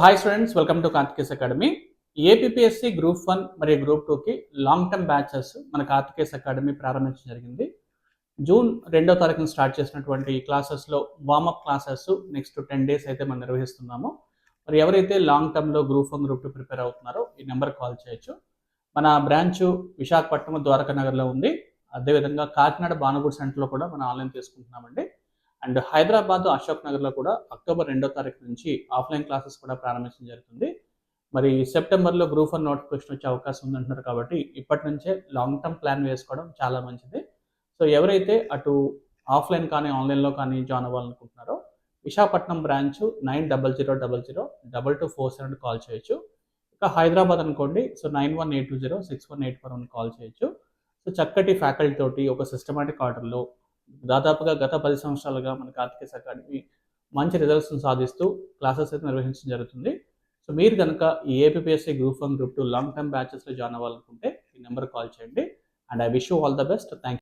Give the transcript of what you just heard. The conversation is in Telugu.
Hi students welcome to Karthikeya's academy APSC group one మరియు గ్రూప్ టూకి లాంగ్ టర్మ్ బ్యాచెస్ మన కార్తికేస్ అకాడమీ ప్రారంభించడం జరిగింది. జూన్ రెండో తారీఖున స్టార్ట్ చేసినటువంటి ఈ క్లాసెస్లో warmup classes next ten days అయితే మనం నిర్వహిస్తున్నాము. మరి ఎవరైతే లాంగ్ టర్మ్లో group one group two prepare అవుతున్నారో ఈ నెంబర్ కాల్ చేయొచ్చు. మన బ్రాంచ్ విశాఖపట్నం ద్వారకా నగర్లో ఉంది. అదేవిధంగా కాకినాడ బానగూడ్ సెంటర్లో కూడా మనం ఆన్లైన్ తీసుకుంటున్నామండి. అండ్ హైదరాబాద్ అశోక్ నగర్లో కూడా అక్టోబర్ రెండో తారీఖు నుంచి ఆఫ్లైన్ క్లాసెస్ కూడా ప్రారంభించడం జరుగుతుంది. మరి సెప్టెంబర్లో గ్రూప్ వన్ నోటిఫికేషన్ వచ్చే అవకాశం ఉందంటున్నారు కాబట్టి ఇప్పటి నుంచే లాంగ్ టర్మ్ ప్లాన్ వేసుకోవడం చాలా మంచిది. సో ఎవరైతే అటు ఆఫ్లైన్ కానీ ఆన్లైన్లో కానీ join అవ్వాలనుకుంటున్నారో Visakhapatnam branch nine double zero double zero double two four seven call చేయొచ్చు. ఇక హైదరాబాద్ అనుకోండి so nine one eight two zero six one eight four one call చేయొచ్చు. సో చక్కటి ఫ్యాకల్టీ తోటి ఒక సిస్టమేటిక్ ఆర్డర్లో దాదాపుగా గత పది సంవత్సరాలుగా మన ఆర్థిక అకాడమీ మంచి రిజల్ట్స్ని సాధిస్తూ క్లాసెస్ అయితే నిర్వహించడం జరుగుతుంది. సో మీరు కనుక ఈ APSC group one group two long term బ్యాచెస్లో join అవ్వాలనుకుంటే ఈ నెంబర్ కాల్ చేయండి. And I wish you all the best thank